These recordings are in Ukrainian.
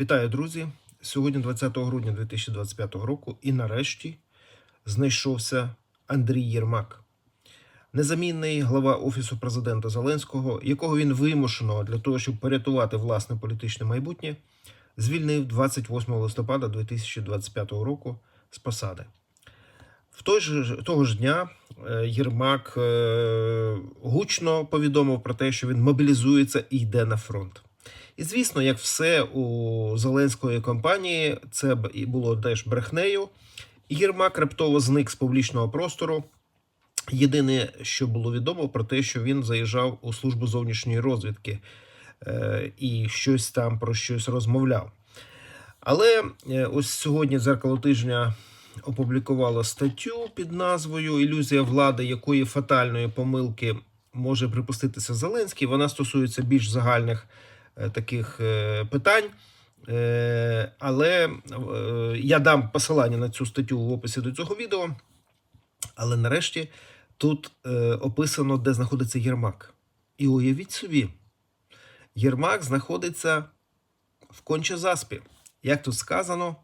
Вітаю, друзі! Сьогодні 20 грудня 2025 року, і нарешті знайшовся Андрій Єрмак, незамінний глава Офісу президента Зеленського, якого він вимушено для того, щоб порятувати власне політичне майбутнє, звільнив 28 листопада 2025 року з посади. В той же того ж дня е, Єрмак е, гучно повідомив про те, що він мобілізується і йде на фронт. І звісно, як все у Зеленської компанії, це було теж брехнею. Єрмак раптово зник з публічного простору. Єдине, що було відомо, про те, що він заїжджав у службу зовнішньої розвідки е, і щось там про щось розмовляв. Але е, ось сьогодні дзеркало тижня опублікувало статтю під назвою Ілюзія влади, якої фатальної помилки може припуститися Зеленський. Вона стосується більш загальних таких е, питань. Е, Але е, я дам посилання на цю статтю в описі до цього відео. Але нарешті тут е, описано, де знаходиться Єрмак. І уявіть собі, Єрмак знаходиться в Конча-Заспі. Як тут сказано,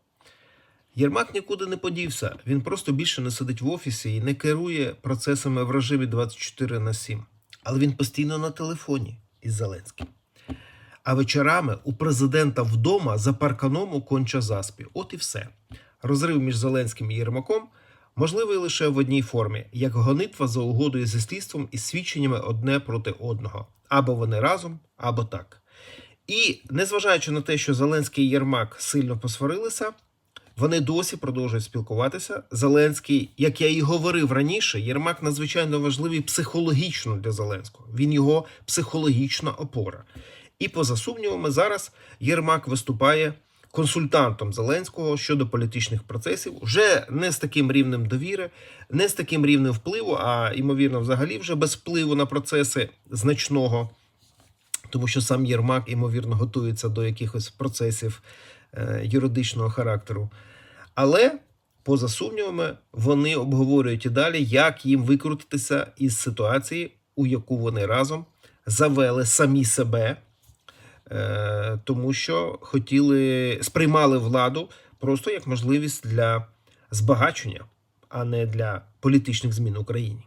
Єрмак нікуди не подівся. Він просто більше не сидить в офісі і не керує процесами в режимі 24 на 7. Але він постійно на телефоні із Зеленським. А вечорами у президента вдома за парканом у Конча-Заспі. От і все. Розрив між Зеленським і Єрмаком можливий лише в одній формі, як гонитва за угодою зі слідством і свідченнями одне проти одного. Або вони разом, або так. І незважаючи на те, що Зеленський і Єрмак сильно посварилися, вони досі продовжують спілкуватися. Зеленський, як я і говорив раніше, Єрмак надзвичайно важливий психологічно для Зеленського. Він його психологічна опора. І поза сумнівами, зараз Єрмак виступає консультантом Зеленського щодо політичних процесів, вже не з таким рівнем довіри, не з таким рівнем впливу, а ймовірно, взагалі вже без впливу на процеси значного тому що сам Єрмак, ймовірно, готується до якихось процесів е, юридичного характеру. Але, поза сумнівами, вони обговорюють і далі, як їм викрутитися із ситуації, у яку вони разом завели самі себе, тому що хотіли сприймали владу просто як можливість для збагачення, а не для політичних змін в Україні.